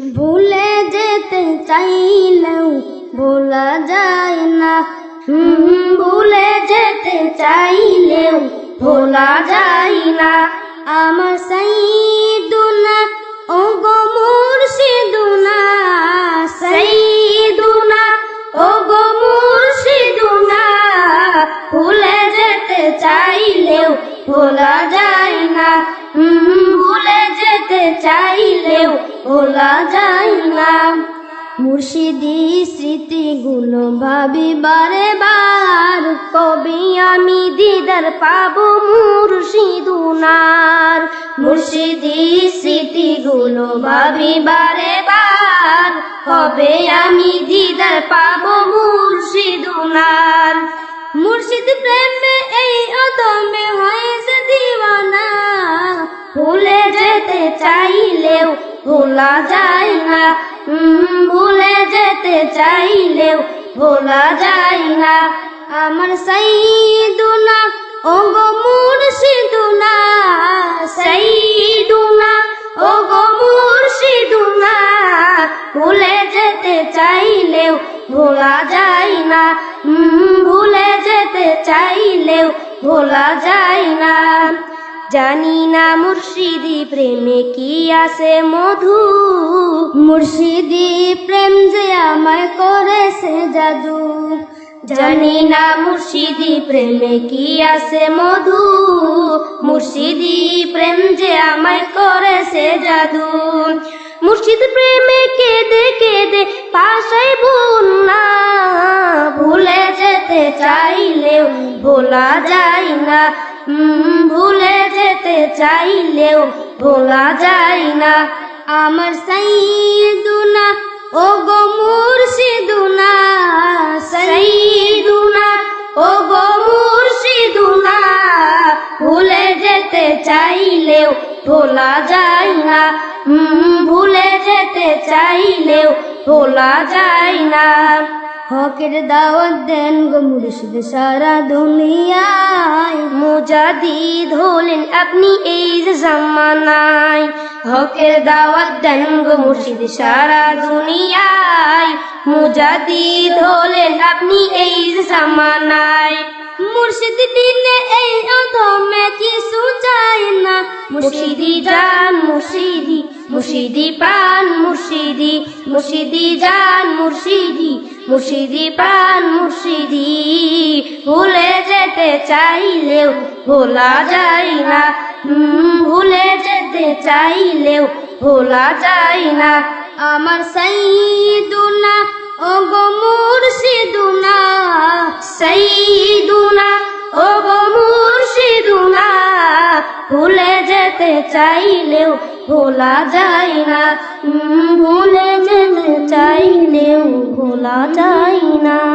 ভুলে যেতে চাইলেও ভোলা যায় না। ভুলে যেতে চাইলেও ভোলা যায় না। আমার সাইদুনা ও গো মুর্শিদুনা সাইদুনা ও গো মুর্শিদুনা ভুলে যেতে চাইলেও ভোলা যায় না। হুম, চাইলেও ভোলা যায় না। মুর্শিদি স্মৃতিগুলো ভাবি বারে বার কবি আমি দিদার পাবো মুর্শিদুনার মুর্শিদি স্মৃতিগুলো ভাবি বারে বার কবে আমি দিদার পাবো মুর্শিদুনার মুর্শিদ প্রেমে এই অদমে দিওয়ানা ভুলে যেতে চাইলেও ভোলা যায় না। ভুলে যেতে চাইলেও ভোলা যায় না। আমার সাইদুনা ও গো মুর্শিদুনা, সাইদুনা ও গো মুর্শিদুনা, ভুলে যেতে চাইলেও ভোলা যায় না। ভুলে যেতে চাইলেও ভোলা যায় না। জানি না মুর্শিদি প্রেমে কি আছে মধু। মুর্শিদি প্রেম যে আমায় করেছে জাদু। জানি না মুর্শিদি প্রেমে কি আছে মধু। মুর্শিদি প্রেম যে আমায় করেছে জাদু। মুর্শিদ প্রেমে কেঁদে কেঁদে পাশাই না ভুলে যেতে চাইলেও ভোলা যায় না। ভুলে যেতে চাইলেও ভোলা যায় না। আমার সাইদুনা ও গো মুর্শিদুনা, সাইদুনা ও গো মুর্শিদুনা, ভুলে যেতে চাইলেও ভোলা যায় না। ভুলে যেতে চাইলেও ভোলা যায় না। হকের দাওয়াত দেন গো মুর্শিদ সারা দুনিয়ায়। মুজাদিদ হলেন আপনি এই জামানায়। হকের দাওয়াত দেন গো মুর্শিদ সারা দুনিয়ায়। মুজাদিদ হলেন আপনি এই জামানায়। মুর্শিদ দিনে এই অধমে কিছু চাই না। মুর্শিদি জান, মুর্শিদি মুর্শিদি পান, মুর্শিদি মুর্শিদি জান, মুর্শিদি মুর্শিদি পান, মুর্শিদি, ভুলে যেতে চাইলেও ভোলা যায় না। ভুলে যেতে চাইলেও ভোলা যায় না। আমার সাইদুনা ও গো মুর্শিদুনা, সাইদুনা ও গো মুর্শিদুনা, ভুলে যেতে চাইলেও ভোলা যায় না। ভোলা যায় না।